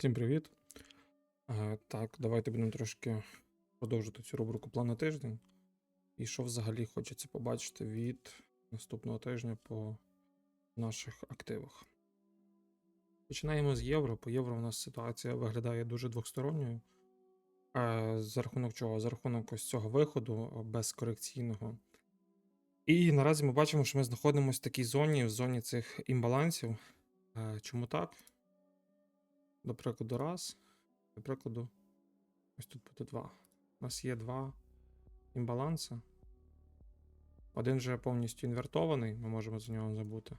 Всім привіт. Е, Так, давайте будемо трошки продовжити цю рубрику план на тиждень. І що взагалі хочеться побачити від наступного тижня по наших активах. Починаємо з євро. По євро у нас ситуація виглядає дуже двосторонньою. Е, За рахунок чого? За рахунок ось цього виходу е, безкорекційного. І наразі ми бачимо, що ми знаходимося в такій зоні, в зоні цих імбалансів. Чому так? До прикладу, раз. До прикладу, ось тут буде два. У нас є два імбаланси. Один вже повністю інвертований, ми можемо за нього забути.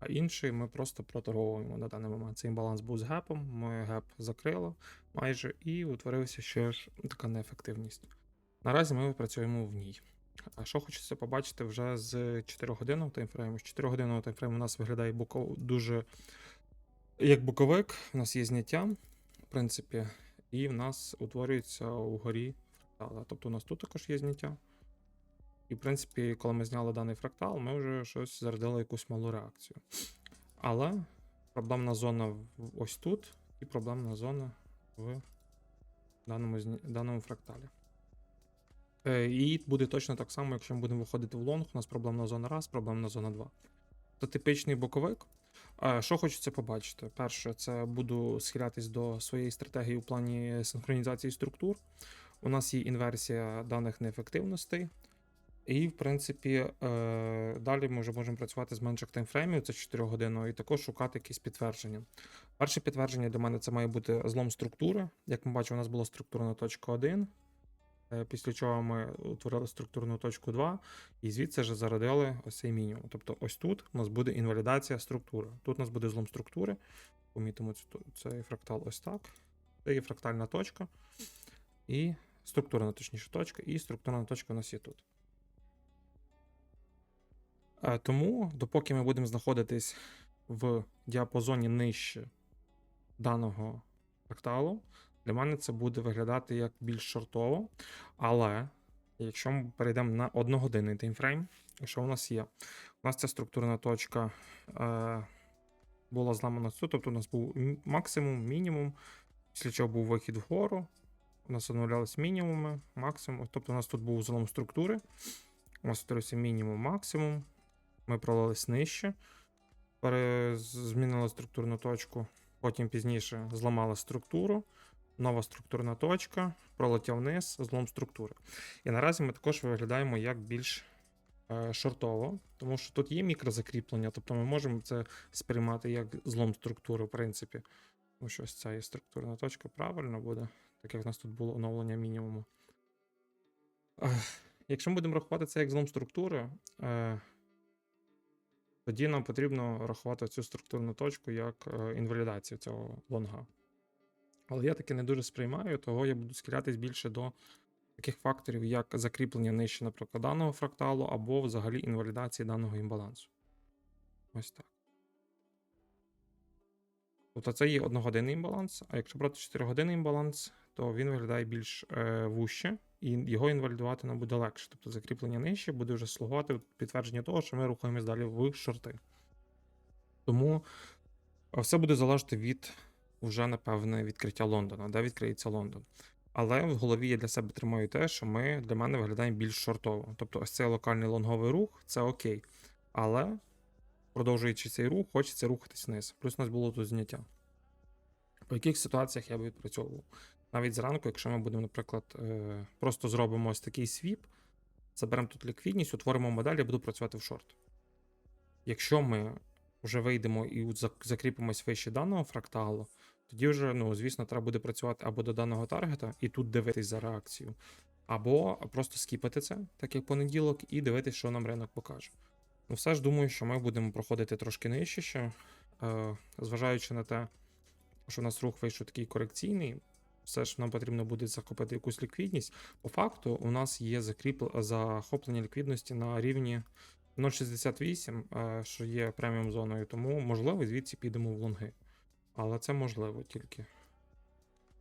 А інший ми просто проторговуємо на даний момент. Цей імбаланс був з гепом, ми геп закрили майже, і утворилася ще ж така неефективність. Наразі ми працюємо в ній. А що хочеться побачити вже з 4 годинного таймфрейму? З 4 годинного таймфрейму у нас виглядає боко дуже як боковик, у нас є зняття, в принципі, і в нас утворюється угорі фрактал. Тобто у нас тут також є зняття. І, в принципі, коли ми зняли даний фрактал, ми вже щось зарядили якусь малу реакцію. Але проблемна зона ось тут, і проблемна зона в даному, даному фракталі. Е, І буде точно так само, якщо ми будемо виходити в лонг, у нас проблемна зона 1, проблемна зона 2. Це типічний боковик. Що хочеться побачити? Перше, це буду схилятись до своєї стратегії у плані синхронізації структур. У нас є інверсія даних неефективностей. І, в принципі, е, далі ми вже можемо працювати з менших таймфреймів, це 4 години, і також шукати якісь підтвердження. Перше підтвердження для мене це має бути злом структури. Як ми бачимо, у нас була структурна точка 1, е, після чого ми утворили структурну точку 2, і звідси вже зародили ось цей мінімум. Тобто ось тут у нас буде інвалідація структури. Тут у нас буде злом структури. Помітимо цей фрактал ось так. Це є фрактальна точка. І структурна, точніше, точка, і структурна точка у нас є тут. Е, Тому, допоки ми будемо знаходитись в діапазоні нижче даного фракталу, для мене це буде виглядати як більш шортово. Але якщо ми перейдемо на одногодинний таймфрейм, що у нас є? У нас ця структурна точка е, була зламана тут, тобто у нас був максимум, мінімум, після чого був вихід вгору. У нас оновлялись мінімуми, максимум. Тобто у нас тут був злом структури. У нас утворився мінімум, максимум. Ми пролились нижче, змінили структурну точку. Потім пізніше зламали структуру. Нова структурна точка, пролетів вниз, злом структури. І наразі ми також виглядаємо як більш е, шортово, тому що тут є мікрозакріплення, тобто ми можемо це сприймати як злом структури, в принципі. Тому що ось ця є структурна точка правильно буде, так як в нас тут було оновлення мінімуму. Ех, Якщо ми будемо рахувати це як злом структури, е, тоді нам потрібно рахувати цю структурну точку як е, інвалідацію цього лонга. Але я таки не дуже сприймаю, того я буду схилятись більше до таких факторів, як закріплення нижче, наприклад, даного фракталу, або взагалі інвалідації даного імбалансу. Ось так. Тобто це є одногодинний імбаланс, а якщо брати 4 годинний імбаланс, то він виглядає більш е, вуще, і його інвалідувати нам буде легше. Тобто закріплення нижче буде вже слугувати підтвердження того, що ми рухаємось далі в шорти. Тому е, все буде залежати від вже, напевне, відкриття Лондона, де відкриється Лондон. Але в голові я для себе тримаю те, що ми для мене виглядаємо більш шортово. Тобто, ось цей локальний лонговий рух це окей. Але, продовжуючи цей рух, хочеться рухатись вниз. Плюс у нас було тут зняття. По яких ситуаціях я би відпрацьовував? Навіть зранку, якщо ми будемо, наприклад, е, просто зробимо ось такий свіп, заберемо тут ліквідність, утворимо модель, я буду працювати в шорт. Якщо ми вже вийдемо і закріпимось вище даного фракталу, тоді вже, ну, звісно, треба буде працювати або до даного таргета і тут дивитись за реакцію, або просто скіпати це, так як понеділок, і дивитись, що нам ринок покаже. Ну, все ж думаю, що ми будемо проходити трошки нижче ще, е, зважаючи на те, що у нас рух вийшов такий корекційний, все ж нам потрібно буде захопити якусь ліквідність. По факту, у нас є закріп... захоплення ліквідності на рівні 0,68, е, що є преміум зоною, тому можливо звідси підемо в лонги. Але це можливо тільки.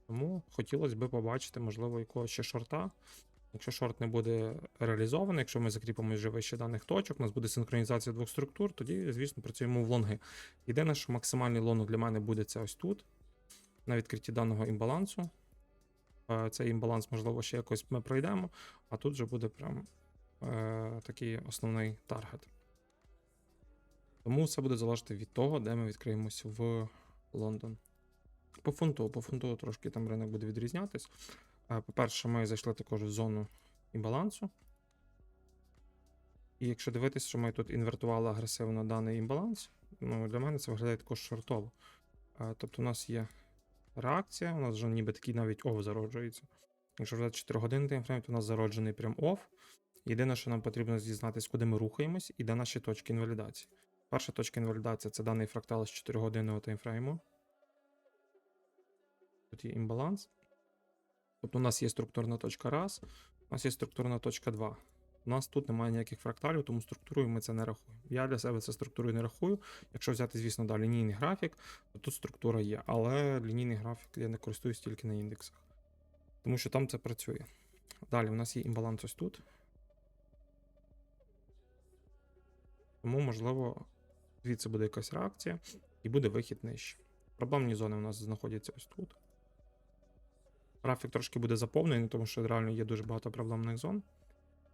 Тому хотілося б побачити, можливо, якогось ще шорта. Якщо шорт не буде реалізований, якщо ми закріпимо вже вище даних точок, у нас буде синхронізація двох структур, тоді, звісно, працюємо в лонги. Єдине, що максимальний лонг для мене буде це ось тут. на відкритті даного імбалансу. Е, Цей імбаланс, можливо, ще якось ми пройдемо, а тут вже буде прям е, такий основний таргет. Тому все буде залежати від того, де ми відкриємось в Лондон. По фунту, по фунту трошки там ринок буде відрізнятись. Е, По-перше, ми зайшли також в зону імбалансу. І якщо дивитись, що ми тут інвертували агресивно даний імбаланс, ну, для мене це виглядає також шортово. Е, Тобто у нас є реакція, у нас вже ніби такий навіть оф зароджується. Якщо взяти 4 години таймфрейм, то у нас зароджений прям оф. Єдине, що нам потрібно дізнатися, куди ми рухаємось, і де наші точки інвалідації. Перша точка інвалідації це даний фрактал з 4 годинного таймфрейму. Тут є імбаланс. Тобто у нас є структурна точка 1, у нас є структурна точка 2. У нас тут немає ніяких фракталів, тому структурою ми це не рахуємо. Я для себе це структурою не рахую. Якщо взяти, звісно, да, лінійний графік, то тут структура є. Але лінійний графік я не користуюсь тільки на індексах. Тому що там це працює. Далі у нас є імбаланс ось тут. Тому, можливо, звідси буде якась реакція і буде вихід нижче. Проблемні зони у нас знаходяться ось тут. Графік трошки буде заповнений, тому що реально є дуже багато проблемних зон.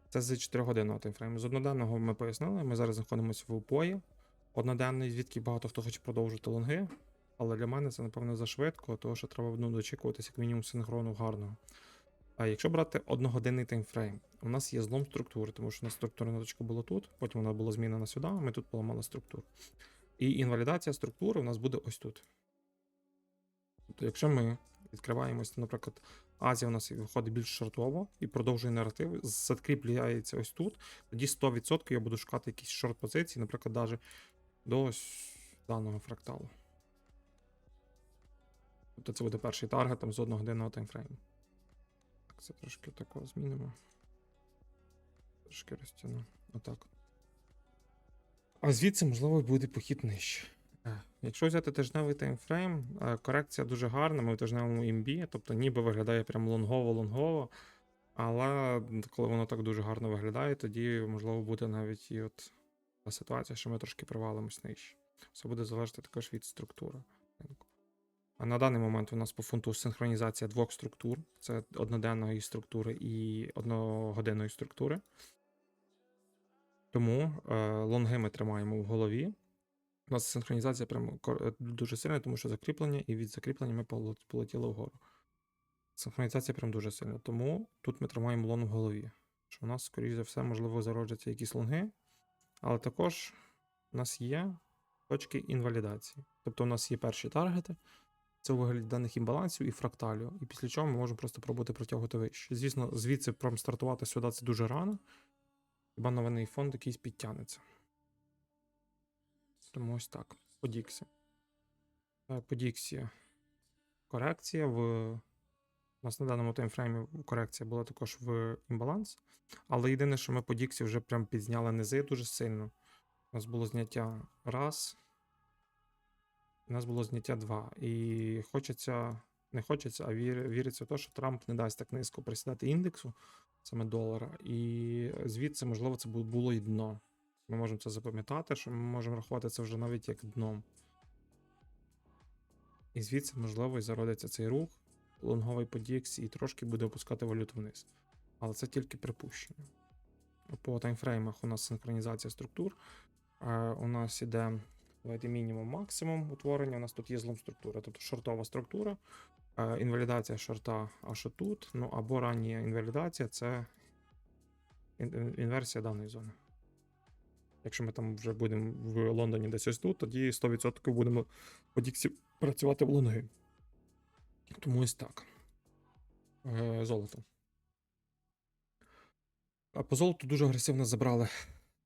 Це з 4 годинного таймфрейму. З одноденного ми пояснили. Ми зараз знаходимося в упої. Одноденний, звідки багато хто хоче продовжити лонги. Але для мене це, напевно, зашвидко, тому що треба ну, дочікуватися як мінімум синхрону гарного. А якщо брати одногодинний таймфрейм, у нас є злом структури, тому що у нас структурна точка була тут, потім вона була змінена сюди, ми тут поламали структуру. І інвалідація структури у нас буде ось тут. Тобто, якщо ми відкриваємось, наприклад, Азія у нас виходить більш шортово і продовжує наратив, закріпляється ось тут, тоді 100% я буду шукати якісь шорт позиції, наприклад, навіть до ось даного фракталу. Тобто це буде перший таргет там, з одногодинного таймфрейму. Це трошки такого змінимо. Трошки розтягну. Отак. А звідси, можливо, буде похід нижче. Е, Якщо взяти тижневий таймфрейм, е, корекція дуже гарна, ми в тижневому імбі, тобто ніби виглядає прям лонгово-лонгово. Але коли воно так дуже гарно виглядає, тоді можливо буде навіть і от та ситуація, що ми трошки провалимось нижче. Все буде залежати також від структури на даний момент у нас по фунту синхронізація двох структур: це одноденної структури і одногодинної структури. Тому е, лонги ми тримаємо в голові. У нас синхронізація прям е, дуже сильна, тому що закріплення, і від закріплення ми полетіли вгору. Синхронізація прям дуже сильна. Тому тут ми тримаємо лонг в голові. Що у нас, скоріш за все, можливо, зароджаться якісь лонги, але також у нас є точки інвалідації. Тобто у нас є перші таргети, це у вигляді даних імбалансів і фракталів. І після чого ми можемо просто пробувати протягувати вище. Звісно, звідси прям стартувати сюди це дуже рано. Хіба новинний фонд якийсь підтягнеться. Тому ось так. По Діксі. Е, По Діксі корекція в. У нас на даному таймфреймі корекція була також в імбаланс. Але єдине, що ми по Діксі вже прям підзняли низи дуже сильно. У нас було зняття раз. У нас було зняття два. І хочеться, не хочеться, а вір, віриться в те, що Трамп не дасть так низько присідати індексу, саме долара. І звідси, можливо, це було і дно. Ми можемо це запам'ятати, що ми можемо рахувати це вже навіть як дном. І звідси, можливо, і зародиться цей рух, лонговий по DX і трошки буде опускати валюту вниз. Але це тільки припущення. По таймфреймах у нас синхронізація структур. Е, у нас іде давайте мінімум максимум утворення. У нас тут є злом структура, тобто шортова структура, е, інвалідація шорта аж тут. Ну або рання інвалідація це ін- ін- інверсія даної зони. Якщо ми там вже будемо в Лондоні десь ось тут, тоді 100% будемо по Діксі працювати в лонги. Тому ось так. Е, золото. А по золоту дуже агресивно забрали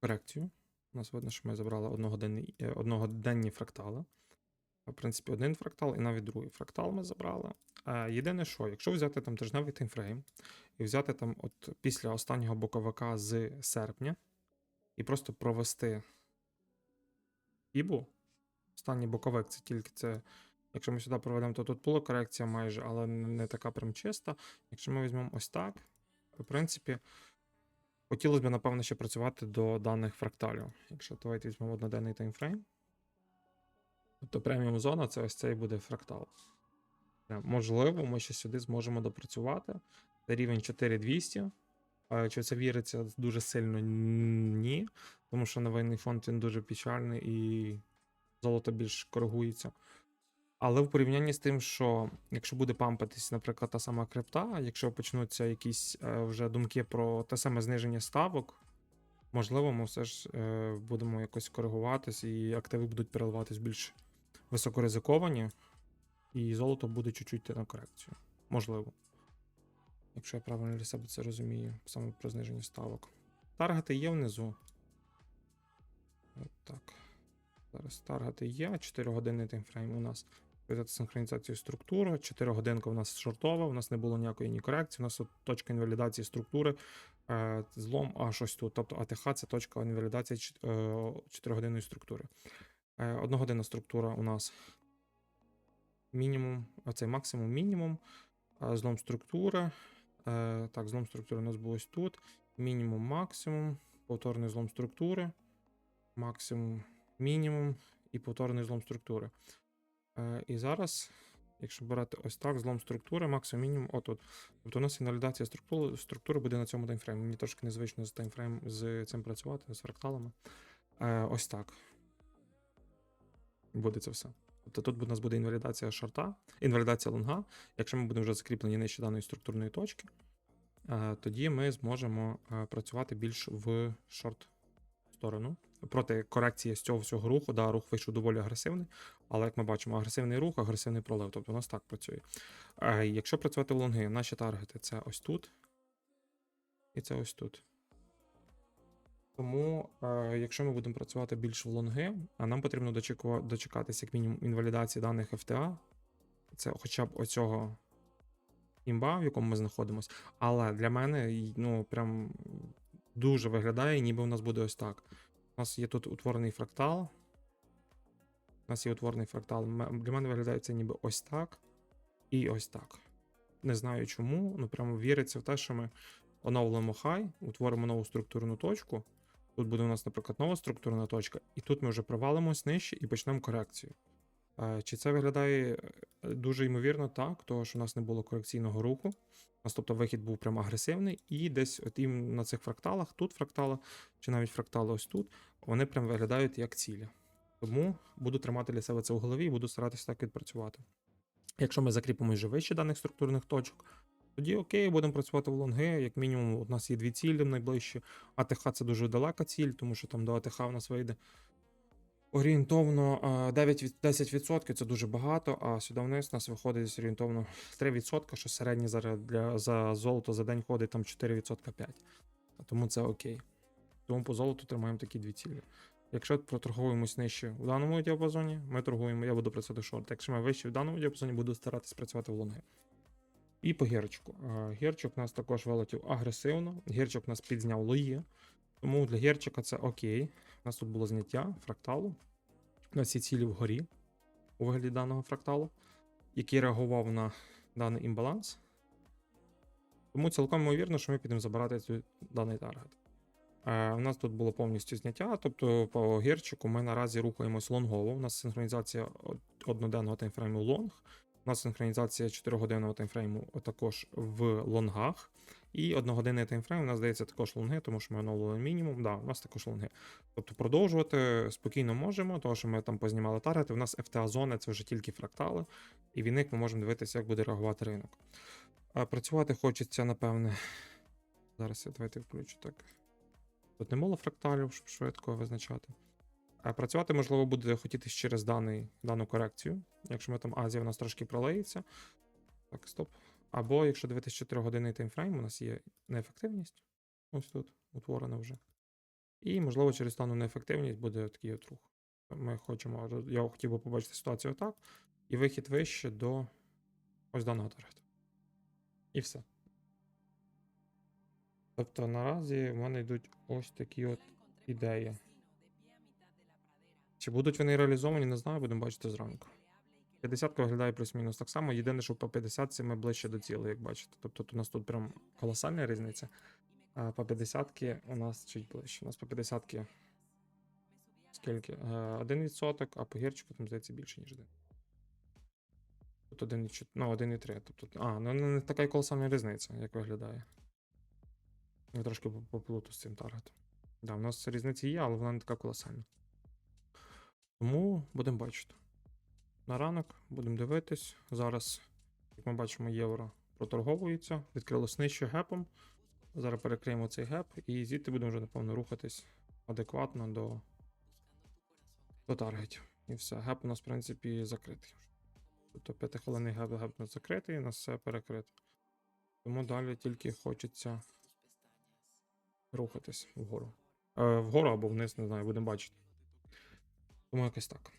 корекцію. У нас видно, що ми забрали е, одногоденні фрактали. В принципі, один фрактал і навіть другий фрактал ми забрали. Е, єдине, що, якщо взяти там тижневий таймфрейм і взяти там от після останнього боковика з серпня і просто провести Ібу, останній боковик це тільки це. Якщо ми сюди проведемо, то тут була корекція майже, але не така прям чиста. Якщо ми візьмемо ось так, в принципі, хотілося б, напевно, ще працювати до даних фракталів. Якщо давайте візьмемо одноденний таймфрейм. Тобто преміум зона це ось цей буде фрактал. Е, Можливо, ми ще сюди зможемо допрацювати. Це рівень 4200. Е, Чи це віриться дуже сильно? Ні. Тому що новинний фонд він дуже печальний і золото більш коригується. Але в порівнянні з тим, що якщо буде пампатись, наприклад, та сама крипта, якщо почнуться якісь е, вже думки про те саме зниження ставок, можливо, ми все ж е, будемо якось коригуватись, і активи будуть переливатись більш високоризиковані, і золото буде чуть-чуть йти на корекцію. Можливо. Якщо я правильно для себе це розумію, саме про зниження ставок. Таргети є внизу. От так. Зараз таргети є. 4 години таймфрейм у нас. Взяти синхронізацію структури. 4 годинка у нас шортова, у нас не було ніякої ні корекції. У нас тут точка інвалідації структури. Е, злом аж ось тут. Тобто АТХ це точка інвалідації 4 годинної структури. Е, одногодинна структура у нас мінімум, а це максимум мінімум. Е, Злом структури. Е, Так, злом структури у нас був ось тут. Мінімум, максимум. Повторний злом структури. Максимум, мінімум і повторний злом структури. Е, І зараз, якщо брати ось так, злом структури, максимум мінімум, отут. Тобто у нас інвалідація структури, структури буде на цьому таймфреймі. Мені трошки незвично з таймфрейм з цим працювати, з фракталами. Е, Ось так. Буде це все. Тобто тут у нас буде інвалідація шорта, інвалідація лонга. Якщо ми будемо вже закріплені нижче даної структурної точки, е, тоді ми зможемо працювати більш в шорт сторону. Проти корекції з цього всього руху, да, рух вийшов доволі агресивний, але як ми бачимо, агресивний рух, агресивний пролив. Тобто у нас так працює. Е, Якщо працювати в лонги, наші таргети це ось тут. І це ось тут. Тому, е, якщо ми будемо працювати більш в лонги, а нам потрібно дочекатися як мінімум інвалідації даних FTA, це хоча б оцього імба, в якому ми знаходимося. Але для мене ну, прям дуже виглядає, ніби у нас буде ось так. У нас є тут утворений фрактал. У нас є утворений фрактал. Для мене виглядає це ніби ось так і ось так. Не знаю чому, ну прямо віриться в те, що ми оновлимо хай, утворимо нову структурну точку. Тут буде у нас, наприклад, нова структурна точка, і тут ми вже провалимось нижче і почнемо корекцію. Е, Чи це виглядає е, дуже ймовірно так, тому що у нас не було корекційного руху. У тобто, вихід був прям агресивний, і десь от ім на цих фракталах, тут фрактала, чи навіть фрактали ось тут, вони прям виглядають як цілі. Тому буду тримати для себе це в голові і буду старатися так відпрацювати. Якщо ми закріпимо вже вище даних структурних точок, тоді окей, будемо працювати в лонги. Як мінімум, у нас є дві цілі найближчі. АТХ це дуже далека ціль, тому що там до АТХ у нас вийде орієнтовно 9-10% це дуже багато, а сюди вниз нас виходить орієнтовно 3%, що середній зараз для за золото за день ходить там 4% 5%. Тому це окей. Тому по золоту тримаємо такі дві цілі. Якщо проторгуємось нижче в даному діапазоні, ми торгуємо, я буду працювати шорт. Якщо ми вище в даному діапазоні, буду старатись працювати в лонги. І по гірчику. Гірчик у нас також вилетів агресивно. Гірчик нас підзняв лої. Тому для гірчика це окей. У нас тут було зняття фракталу. На ці цілі вгорі у вигляді даного фракталу, який реагував на даний імбаланс. Тому цілком ймовірно, що ми підемо забирати цю, даний таргет. Е, у нас тут було повністю зняття, тобто по гірчику ми наразі рухаємось лонгово. У нас синхронізація одноденного таймфрейму лонг. У нас синхронізація 4-годинного таймфрейму також в лонгах. І одногодинний таймфрейм у нас здається також лонги, тому що ми оновили мінімум. Да, у нас також лонги. Тобто продовжувати спокійно можемо, тому що ми там познімали таргети. У нас FTA зона це вже тільки фрактали, і від них ми можемо дивитися, як буде реагувати ринок. А працювати хочеться, напевне. Зараз я давайте включу так. Тут не було фракталів, щоб швидко визначати. А працювати, можливо, буде хотітись через даний, дану корекцію. Якщо ми там Азія у нас трошки пролеється. Так, стоп. Або якщо дивитися 4 годинний таймфрейм, у нас є неефективність. Ось тут утворена вже. І, можливо, через дану неефективність буде такий от рух. Ми хочемо, я хотів би побачити ситуацію так. І вихід вище до ось даного таргету. І все. Тобто наразі в мене йдуть ось такі от ідеї. Чи будуть вони реалізовані, не знаю, будемо бачити зранку. 50 виглядає плюс-мінус так само. Єдине, що по 50 ми ближче до цілей, як бачите. Тобто у нас тут прям колосальна різниця. А по 50 у нас чуть ближче. У нас по 50 скільки? Е, 1%, а по гірчику там здається більше, ніж 1. Тут 1,4, ну 1,3. Тобто, а, ну не така й колосальна різниця, як виглядає. Я трошки по- поплутав з цим таргетом. Да, у нас різниця є, але вона не така колосальна. Тому будемо бачити. На ранок будемо дивитись. Зараз, як ми бачимо, євро проторговується, відкрилось нижче гепом. Зараз перекриємо цей геп і звідти будемо вже, напевно, рухатись адекватно до, до таргетів. І все. Геп у нас, в принципі, закритий. Тобто п'ятихвилинний геп, геп у нас закритий, у нас все перекрито. Тому далі тільки хочеться рухатись вгору. Е, вгору або вниз, не знаю, будемо бачити. Тому якось так.